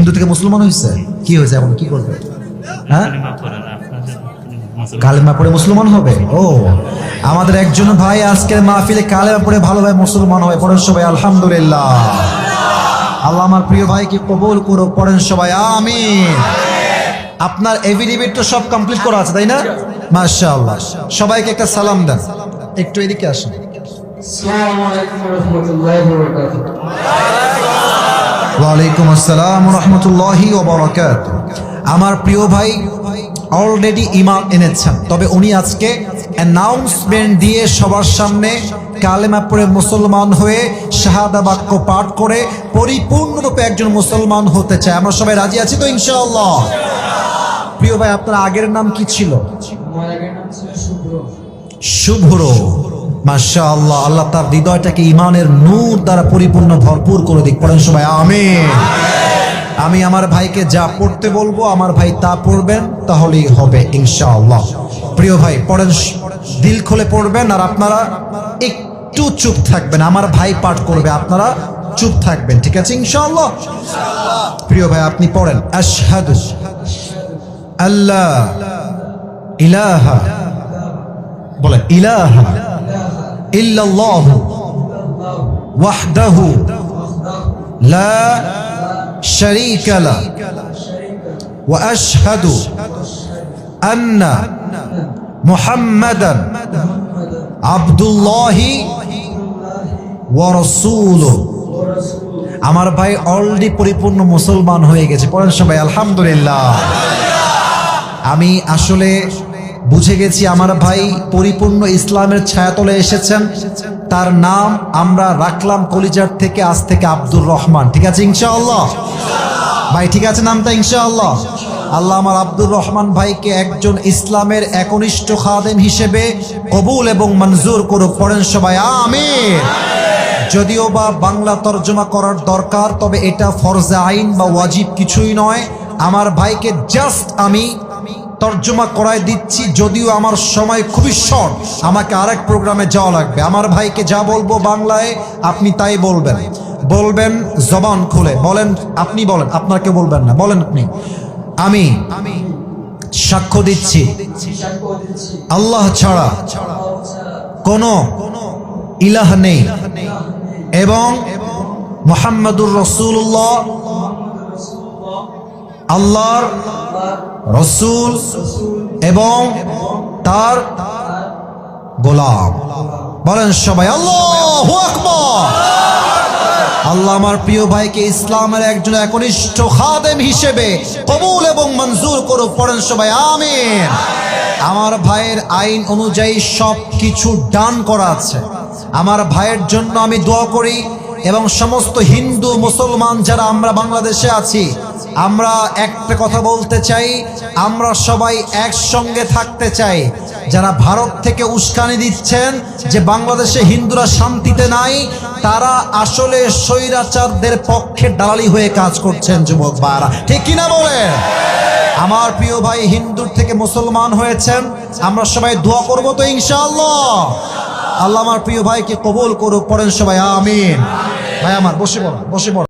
হিন্দু থেকে মুসলমান হয়েছে কি হয়েছে এখন? কি করবে হ্যাঁ? কালিমা পড়ে মুসলমান হবে? ও, আমাদের একজন ভাই আজকের মাহফিলে কালেমা পড়ে ভালো ভাই মুসলমান হবে। পড়েন সবাই, আলহামদুলিল্লাহ। আল্লাহ আমার প্রিয় ভাইকে কবুল করো পড়েন সবাই আমি আপনার এভিডেভিট তো সব কমপ্লিট করা আছে, তাই না? মাশাআল্লাহ। সবাইকে একটা সালাম দেন। একটু এদিকে আসুন। আসসালামু আলাইকুম রহমতুল্লাহি ওয়ালাইকুম আসসালাম রহমতুল্লাহি ওবরাকাত আমার প্রিয় ভাই অলরেডি ইমাম এনেছেন তবে উনি আজকে অ্যানাউন্সমেন্ট দিয়ে সবার সামনে কালেমা পড়ে মুসলমান হয়ে শাহাদা বাক্য পাঠ করে পরিপূর্ণরূপে একজন মুসলমান হতে চায়। আমরা সবাই রাজি আছি তো ইনশাআল্লাহ? প্রিয় ভাই আপনার আগের নাম কি ছিল? আমার ছিল শুভ্র। শুভ্র। মাশা আল্লাহ তার হৃদয়টাকে ইমানের নূর দ্বারা পরিপূর্ণ ভরপুর করে দিক। পড়েন সবাই, আমিন। আমি আমার ভাইকে যা পড়তে বলব, আমার ভাই তা পড়বেন, তাহলেই হবে ইনশাআল্লাহ। প্রিয় ভাই, পড়েন দিল খুলে পড়বেন, আর আপনারা একটু চুপ থাকবেন। আমার ভাই পাঠ করবে, আপনারা চুপ থাকবেন, ঠিক আছে ইনশাআল্লাহ? প্রিয় ভাই, আপনি পড়েন, আশহাদু আল্লাহ ইলাহা, বলেন, ইলাহা ইল্লাল্লাহ ওয়াহদাহু লা শারীকা লা ওয়া আশহাদু আন্না মুহাম্মাদান আবদুল্লাহি ওয়া রাসূলুহু। আমার ভাই অলরেডি পরিপূর্ণ মুসলমান হয়ে গেছে। পড়েন সবাই, আলহামদুলিল্লাহ। আমি আসলে বুঝে গেছি আমার ভাই পরিপূর্ণ ইসলামের ছায়াতলে এসেছেন। তার নাম আমরা রাখলাম কলিজার থেকে, আজ থেকে আব্দুর রহমান। ঠিক আছে, ইনশাআল্লাহ? ভাই, ঠিক আছে নামটা, ইনশাআল্লাহ? আল্লাহ আমার আব্দুর রহমান ভাইকে একজন ইসলামের একনিষ্ঠ খাদেম হিসেবে কবুল এবং মঞ্জুর করুক। পড়েন সবাই আমি যদিও বা বাংলা তর্জমা করার দরকার, তবে এটা ফরজা আইন বা ওয়াজিব কিছুই নয়। আমার ভাইকে জাস্ট আমি তর্জমা করায় দিচ্ছি, যদিও আমার সময় খুবই শর্ট আমাকে আরেক প্রোগ্রামে যাওয়া লাগবে। আমার ভাইকে যা বলব বাংলায়, আপনি তাই বলবেন। বলবেন জবান খুলে। বলেন, আপনি বলেন আপনাকে বলবেন না। বলেন আপনি। আমি সাক্ষ্য দিচ্ছি। আল্লাহ ছাড়া কোনো ইলাহ নেই। এবং মোহাম্মদুর রসুল্লাহ আল্লাহর রসুল এবং তার গোলাম। বলেন সবাই, আল্লাহ আল্লাহ আমার প্রিয় ভাইকে ইসলামের একজন একনিষ্ঠ খাদেম হিসেবে কবুল এবং মঞ্জুর করুক। পড়েন সবাই, আমিন। আমার ভাইয়ের আইন অনুযায়ী সব কিছু ডান করা আছে। আমার ভাইয়ের জন্য আমি দোয়া করি এবং সমস্ত হিন্দু, মুসলমান যারা আমরা বাংলাদেশে আছি আমরা একটা কথা বলতে চাই, আমরা সবাই একসঙ্গে থাকতে চাই। যারা ভারত থেকে উস্কানি দিচ্ছেন যে বাংলাদেশে হিন্দুরা শান্তিতে নাই, তারা আসলে স্বৈরাচারদের পক্ষে দালালি হয়ে কাজ করছেন, যুবক বারা ঠিক কিনা বলেন আমার প্রিয় ভাই হিন্দুর থেকে মুসলমান হয়েছেন, আমরা সবাই দোয়া করব তো ইনশাআল্লাহ। আল্লাহ আমার প্রিয় ভাইকে কবুল করুক, পড়েন সবাই, আমিন। ভাই আমার, বসে পড়ো বসে পড়ো।